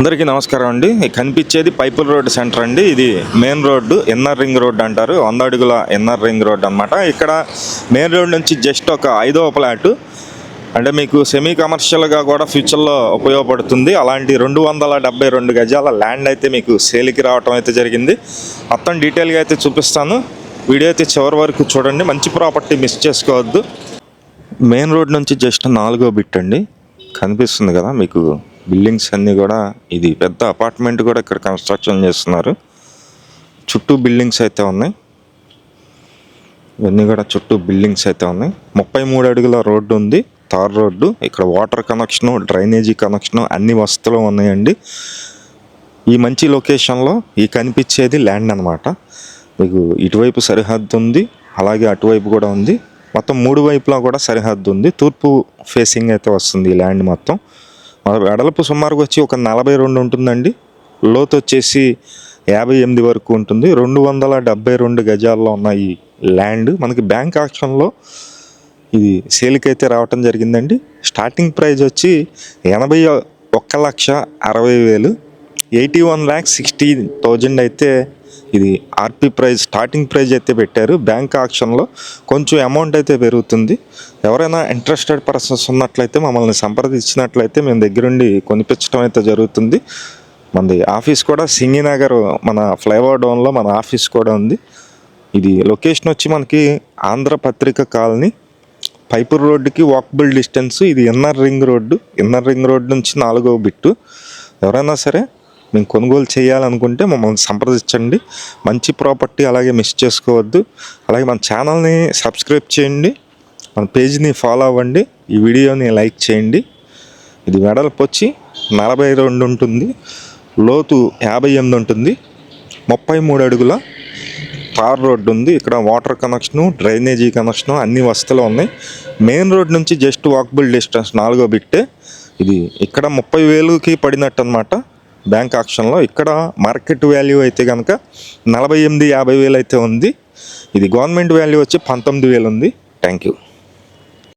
అందరికీ నమస్కారం అండి. కనిపించేది పైపుల్ రోడ్ సెంటర్ అండి. ఇది main road NR ring road అంటారు. వంద అడుగుల ఎన్ఆర్ రింగ్ రోడ్ అన్నమాట. ఇక్కడ మెయిన్ రోడ్ నుంచి జస్ట్ ఒక ఐదవ ఫ్లాట్. అంటే మీకు సెమీ కమర్షియల్గా కూడా ఫ్యూచర్లో ఉపయోగపడుతుంది. అలాంటి రెండు వందల డెబ్బై రెండు గజాల ల్యాండ్ అయితే మీకు సేల్కి రావటం అయితే జరిగింది. మొత్తం డీటెయిల్గా అయితే చూపిస్తాను. వీడియో అయితే చివరి వరకు చూడండి. మంచి ప్రాపర్టీ మిస్ చేసుకోవద్దు. మెయిన్ రోడ్ నుంచి జస్ట్ నాలుగో బిట్ అండి. కనిపిస్తుంది కదా మీకు. బిల్డింగ్స్ అన్నీ కూడా ఇది పెద్ద అపార్ట్మెంట్ కూడా ఇక్కడ కన్స్ట్రక్షన్ చేస్తున్నారు. చుట్టూ బిల్డింగ్స్ అయితే ఉన్నాయి. ఇవన్నీ కూడా చుట్టూ బిల్డింగ్స్ అయితే ఉన్నాయి. ముప్పై మూడు అడుగుల రోడ్డు ఉంది. తార్ రోడ్డు ఇక్కడ వాటర్ కనెక్షను డ్రైనేజీ కనెక్షను అన్ని వసతులు ఉన్నాయండి. ఈ మంచి లొకేషన్లో ఈ కనిపించేది ల్యాండ్ అనమాట మీకు ఇటువైపు సరిహద్దు ఉంది అలాగే అటువైపు కూడా ఉంది. మొత్తం మూడు వైపులా కూడా సరిహద్దు ఉంది. తూర్పు ఫేసింగ్ అయితే వస్తుంది ఈ ల్యాండ్ మొత్తం. వెడల్పు సుమారుగా వచ్చి ఒక నలభై రెండు ఉంటుందండి. లోతు వచ్చేసి యాభై ఎనిమిది వరకు ఉంటుంది. రెండు వందల డెబ్బై రెండు గజాల్లో ఉన్న ఈ ల్యాండ్ మనకి బ్యాంక్ ఆక్షన్లో ఇది సేల్కి అయితే రావటం జరిగిందండి. స్టార్టింగ్ ప్రైజ్ వచ్చి ఎనభై ఒక్క లక్ష అరవై వేలు. Eighty one lakh sixty thousand అయితే ఇది ఆర్పి ప్రైస్ స్టార్టింగ్ ప్రైజ్ అయితే పెట్టారు. బ్యాంక్ ఆక్షన్లో కొంచెం అమౌంట్ అయితే పెరుగుతుంది. ఎవరైనా ఇంట్రెస్టెడ్ పర్సన్స్ ఉన్నట్లయితే మమ్మల్ని సంప్రదించినట్లయితే మేము దగ్గరుండి కొనిపించడం అయితే జరుగుతుంది. మనది ఆఫీస్ కూడా సింగినగర్ మన ఫ్లైఓవర్ డౌన్లో మన ఆఫీస్ కూడా ఉంది. ఇది లొకేషన్ వచ్చి మనకి ఆంధ్రపత్రిక కాలనీ పైపూర్ రోడ్డుకి వాకబుల్ డిస్టెన్స్ ఇది inner ring road. Inner ring road నుంచి నాలుగో బిట్టు. ఎవరైనా సరే మేము కొనుగోలు చేయాలనుకుంటే మమ్మల్ని సంప్రదించండి. మంచి ప్రాపర్టీ అలాగే మిస్ చేసుకోవద్దు. అలాగే మన ఛానల్ని సబ్స్క్రైబ్ చేయండి. మన పేజ్ని ఫాలో అవ్వండి. ఈ వీడియోని లైక్ చేయండి. ఇది వెడల్పు వచ్చి నలభై రెండు ఉంటుంది. లోతు యాభై ఎనిమిది ఉంటుంది. ముప్పై మూడు అడుగుల తార్ రోడ్డు ఉంది. ఇక్కడ వాటర్ కనెక్షను డ్రైనేజీ కనెక్షను అన్ని వసతులు ఉన్నాయి. మెయిన్ రోడ్ నుంచి జస్ట్ వాకబుల్ డిస్టెన్స్ నాలుగో బిట్టే. ఇది ఇక్కడ ముప్పై వేలుకి పడినట్టు అనమాట బ్యాంక్ ఆక్షన్లో ఇక్కడ మార్కెట్ వాల్యూ అయితే కనుక నలభై ఎనిమిది యాభై వేలు అయితే ఉంది. ఇది గవర్నమెంట్ వాల్యూ వచ్చి పంతొమ్మిది వేలు ఉంది. Thank you.